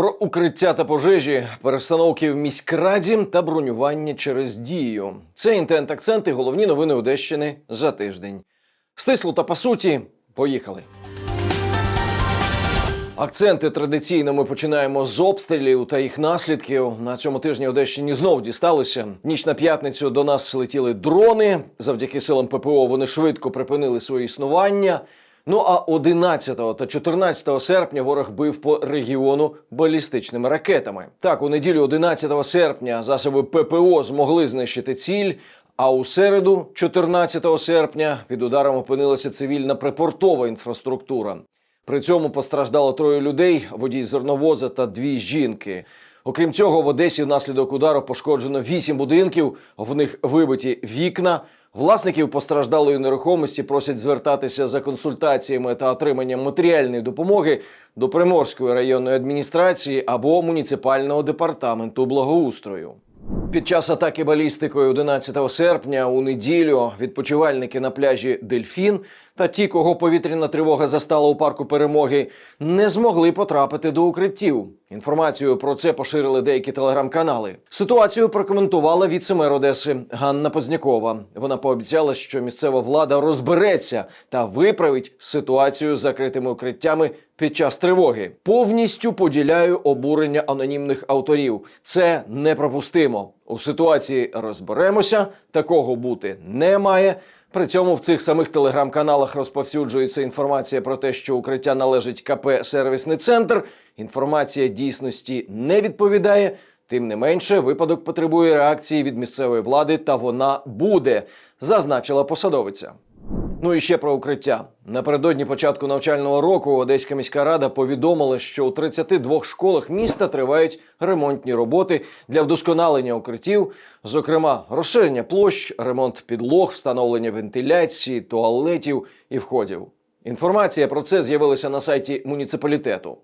Про укриття та пожежі, перестановки в міськраді та бронювання через дію. Це інтент акценти, головні новини Одещини за тиждень. Стисло та по суті, поїхали. Акценти традиційно ми починаємо з обстрілів та їх наслідків. На цьому тижні Одещині знов дісталося. Ніч на п'ятницю до нас летіли дрони. Завдяки силам ППО вони швидко припинили своє існування. Ну а 11 та 14 серпня ворог бив по регіону балістичними ракетами. Так, у неділю 11 серпня засоби ППО змогли знищити ціль. А у середу, 14 серпня, під ударом опинилася цивільна припортова інфраструктура. При цьому постраждало троє людей: водій зерновоза та дві жінки. Окрім цього, в Одесі внаслідок удару пошкоджено вісім будинків, в них вибиті вікна. Власників постраждалої нерухомості просять звертатися за консультаціями та отриманням матеріальної допомоги до Приморської районної адміністрації або муніципального департаменту благоустрою. Під час атаки балістикою 11 серпня у неділю відпочивальники на пляжі Дельфін та ті, кого повітряна тривога застала у парку перемоги, не змогли потрапити до укриттів. Інформацію про це поширили деякі телеграм-канали. Ситуацію прокоментувала віце-мер Одеси Ганна Познякова. Вона пообіцяла, що місцева влада розбереться та виправить ситуацію з закритими укриттями під час тривоги. Повністю поділяю обурення анонімних авторів. Це непропустимо. У ситуації розберемося, такого бути не має. При цьому в цих самих телеграм-каналах розповсюджується інформація про те, що укриття належить КП Сервісний центр. Інформація дійсності не відповідає. Тим не менше, випадок потребує реакції від місцевої влади, та вона буде, зазначила посадовиця. Ну і ще про укриття. Напередодні початку навчального року Одеська міська рада повідомила, що у 32 школах міста тривають ремонтні роботи для вдосконалення укриттів, зокрема розширення площ, ремонт підлог, встановлення вентиляції, туалетів і входів. Інформація про це з'явилася на сайті муніципалітету.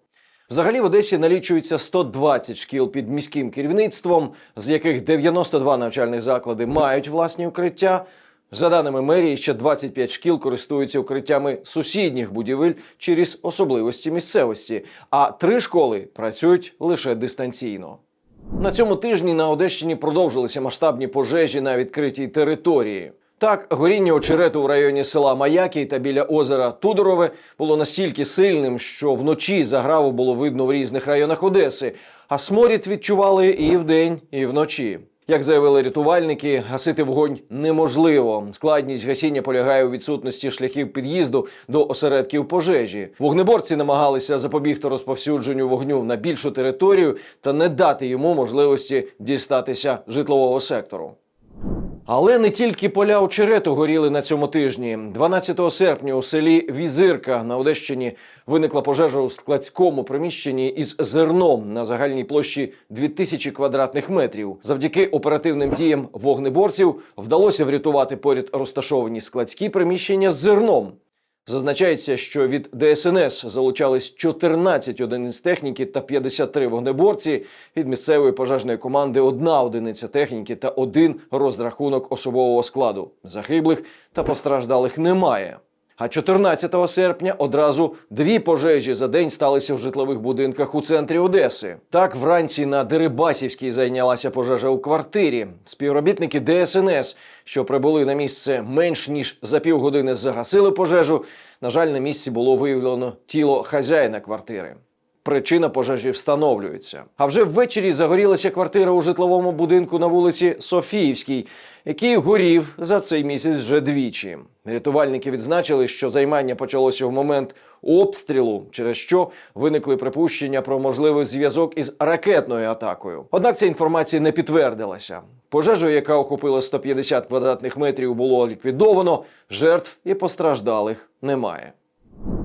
Взагалі в Одесі налічується 120 шкіл під міським керівництвом, з яких 92 навчальних заклади мають власні укриття. За даними мерії, ще 25 шкіл користуються укриттями сусідніх будівель через особливості місцевості, а три школи працюють лише дистанційно. На цьому тижні на Одещині продовжилися масштабні пожежі на відкритій території. Так, горіння очерету в районі села Маякій та біля озера Тудорове було настільки сильним, що вночі заграву було видно в різних районах Одеси, а сморід відчували і вдень, і вночі. Як заявили рятувальники, гасити вогонь неможливо. Складність гасіння полягає у відсутності шляхів під'їзду до осередків пожежі. Вогнеборці намагалися запобігти розповсюдженню вогню на більшу територію та не дати йому можливості дістатися житлового сектору. Але не тільки поля очерету горіли на цьому тижні. 12 серпня у селі Візирка на Одещині виникла пожежа у складському приміщенні із зерном на загальній площі 2000 квадратних метрів. Завдяки оперативним діям вогнеборців вдалося врятувати поряд розташовані складські приміщення з зерном. Зазначається, що від ДСНС залучались 14 одиниць техніки та 53 вогнеборці. Від місцевої пожежної команди одна одиниця техніки та один розрахунок особового складу. Загиблих та постраждалих немає. А 14 серпня одразу дві пожежі за день сталися в житлових будинках у центрі Одеси. Так, вранці на Дерибасівській зайнялася пожежа у квартирі. Співробітники ДСНС, що прибули на місце менш ніж за півгодини, загасили пожежу. На жаль, на місці було виявлено тіло хазяїна квартири. Причина пожежі встановлюється. А вже ввечері загорілася квартира у житловому будинку на вулиці Софіївській, який горів за цей місяць вже двічі. Рятувальники відзначили, що займання почалося в момент обстрілу, через що виникли припущення про можливий зв'язок із ракетною атакою. Однак ця інформація не підтвердилася. Пожежу, яка охопила 150 квадратних метрів, було ліквідовано. Жертв і постраждалих немає.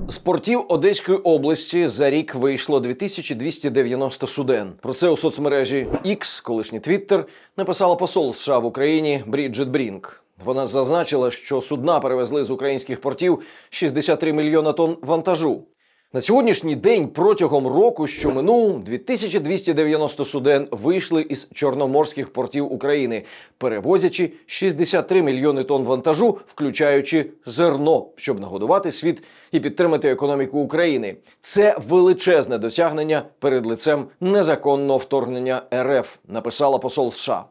З портів Одеської області за рік вийшло 2290 суден. Про це у соцмережі X, колишній Twitter, написала посол США в Україні Бріджит Брінк. Вона зазначила, що судна перевезли з українських портів 63 мільйона тонн вантажу. На сьогоднішній день протягом року, що минув, 2290 суден вийшли із чорноморських портів України, перевозячи 63 мільйони тонн вантажу, включаючи зерно, щоб нагодувати світ і підтримати економіку України. Це величезне досягнення перед лицем незаконного вторгнення РФ, написала посол США.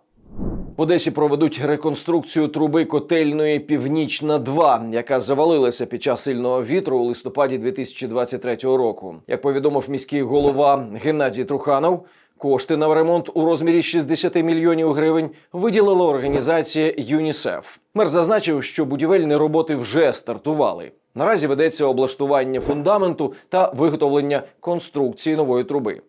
Одесі проведуть реконструкцію труби котельної Північна 2 яка завалилася під час сильного вітру у листопаді 2023 року. Як повідомив міський голова Геннадій Труханов, кошти на ремонт у розмірі 60 мільйонів гривень виділила організація ЮНІСЕФ. Мер зазначив, що будівельні роботи вже стартували. Наразі ведеться облаштування фундаменту та виготовлення конструкції нової труби.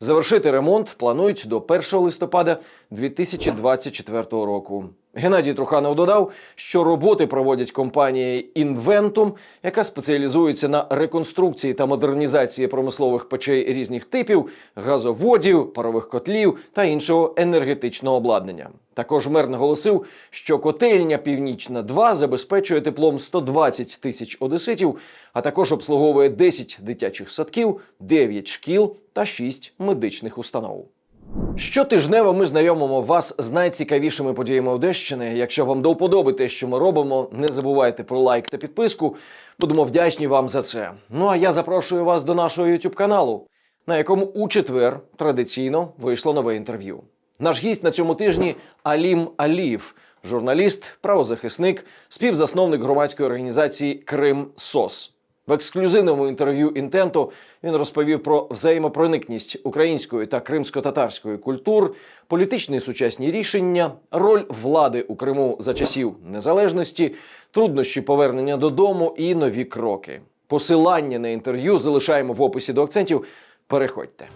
Завершити ремонт планують до 1 листопада 2024 року. Геннадій Труханов додав, що роботи проводять компанія Інвентум, яка спеціалізується на реконструкції та модернізації промислових печей різних типів, газоводів, парових котлів та іншого енергетичного обладнання. Також мер наголосив, що котельня Північна 2 забезпечує теплом 120 тисяч одеситів, а також обслуговує 10 дитячих садків, 9 шкіл та 6 медичних установ. Щотижнево ми знайомимо вас з найцікавішими подіями Одещини. Якщо вам до вподоби те, що ми робимо, не забувайте про лайк та підписку. Будемо вдячні вам за це. Ну а я запрошую вас до нашого youtube каналу, на якому у четвер традиційно вийшло нове інтерв'ю. Наш гість на цьому тижні Алім Аліїв, журналіст, правозахисник, співзасновник громадської організації Крим СОС. В ексклюзивному інтерв'ю інтенту він розповів про взаємопроникність української та кримсько-татарської культур, політичні сучасні рішення, роль влади у Криму за часів незалежності, труднощі повернення додому і нові кроки. Посилання на інтерв'ю залишаємо в описі до акцентів. Переходьте.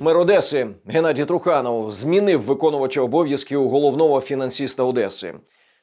Мер Одеси Геннадій Труханов змінив виконувача обов'язків головного фінансиста Одеси.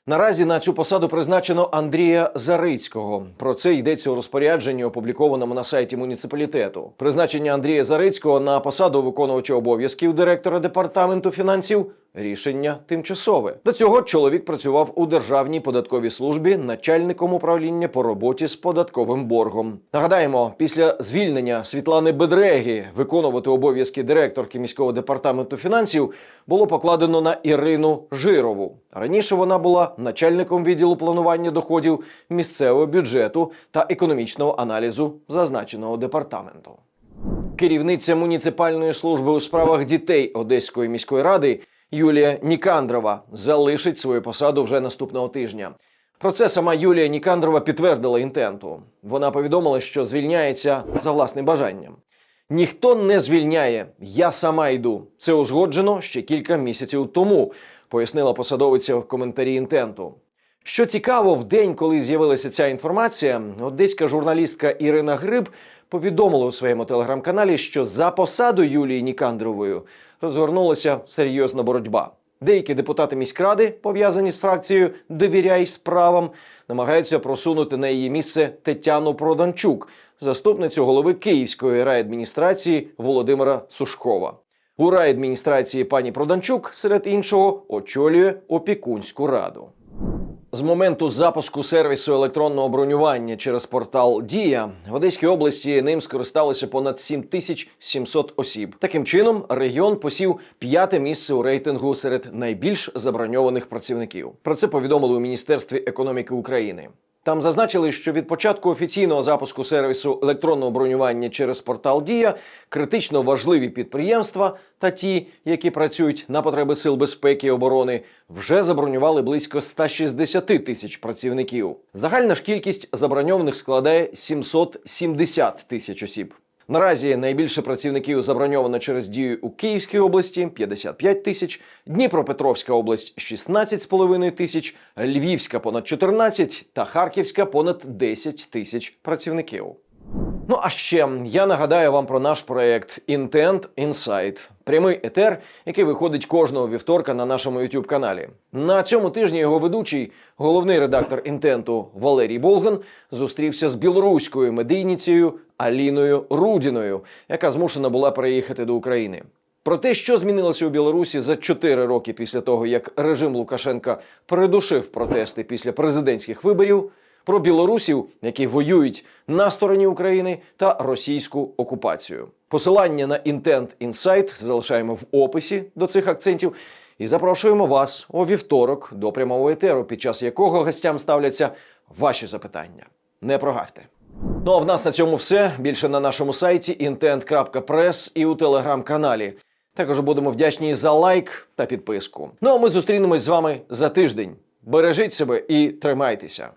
Наразі на цю посаду призначено Андрія Зарицького. Про це йдеться у розпорядженні, опублікованому на сайті муніципалітету. Призначення Андрія Зарицького на посаду виконувача обов'язків директора департаменту фінансів. Рішення тимчасове. До цього чоловік працював у державній податковій службі начальником управління по роботі з податковим боргом. Нагадаємо, після звільнення Світлани Бедреги виконувати обов'язки директорки міського департаменту фінансів було покладено на Ірину Жирову. Раніше вона була начальником відділу планування доходів місцевого бюджету та економічного аналізу зазначеного департаменту. Керівниця муніципальної служби у справах дітей Одеської міської ради Юлія Нікандрова залишить свою посаду вже наступного тижня. Про це сама Юлія Нікандрова підтвердила інтенту. Вона повідомила, що звільняється за власним бажанням. Ніхто не звільняє, я сама йду. Це узгоджено ще кілька місяців тому, пояснила посадовиця в коментарі інтенту. Що цікаво, в день, коли з'явилася ця інформація, одеська журналістка Ірина Гриб повідомила у своєму телеграм-каналі, що за посаду Юлії Нікандровою розгорнулася серйозна боротьба. Деякі депутати міськради, пов'язані з фракцією Довіряй справам, намагаються просунути на її місце Тетяну Проданчук, заступницю голови Київської райадміністрації Володимира Сушкова. У райадміністрації пані Проданчук, серед іншого, очолює опікунську раду. З моменту запуску сервісу електронного бронювання через портал Дія в Одеській області ним скористалися понад 7700 осіб. Таким чином, регіон посів п'яте місце у рейтингу серед найбільш заброньованих працівників. Про це повідомили у Міністерстві економіки України. Там зазначили, що від початку офіційного запуску сервісу електронного бронювання через портал Дія критично важливі підприємства та ті, які працюють на потреби сил безпеки і оборони, вже забронювали близько 160 тисяч працівників. Загальна ж кількість заброньованих складає 770 тисяч осіб. Наразі найбільше працівників заброньовано через дію у Київській області 55 тисяч, Дніпропетровська область 16,5 тисяч, Львівська понад 14 та Харківська понад 10 тисяч працівників. Ну а ще я нагадаю вам про наш проект Intent Insight. Прямий етер, який виходить кожного вівторка на нашому youtube каналі. На цьому тижні його ведучий, головний редактор інтенту Валерій Болган, зустрівся з білоруською медійницею Аліною Рудіною, яка змушена була переїхати до України. Про те, що змінилося у Білорусі за 4 роки після того, як режим Лукашенка придушив протести після президентських виборів, про білорусів, які воюють на стороні України та російську окупацію. Посилання на Intent Insight залишаємо в описі до цих акцентів. І запрошуємо вас у вівторок до прямого етеру, під час якого гостям ставляться ваші запитання. Не прогавте. Ну а в нас на цьому все. Більше на нашому сайті intent.press і у телеграм-каналі. Також будемо вдячні за лайк та підписку. Ну а ми зустрінемось з вами за тиждень. Бережіть себе і тримайтеся.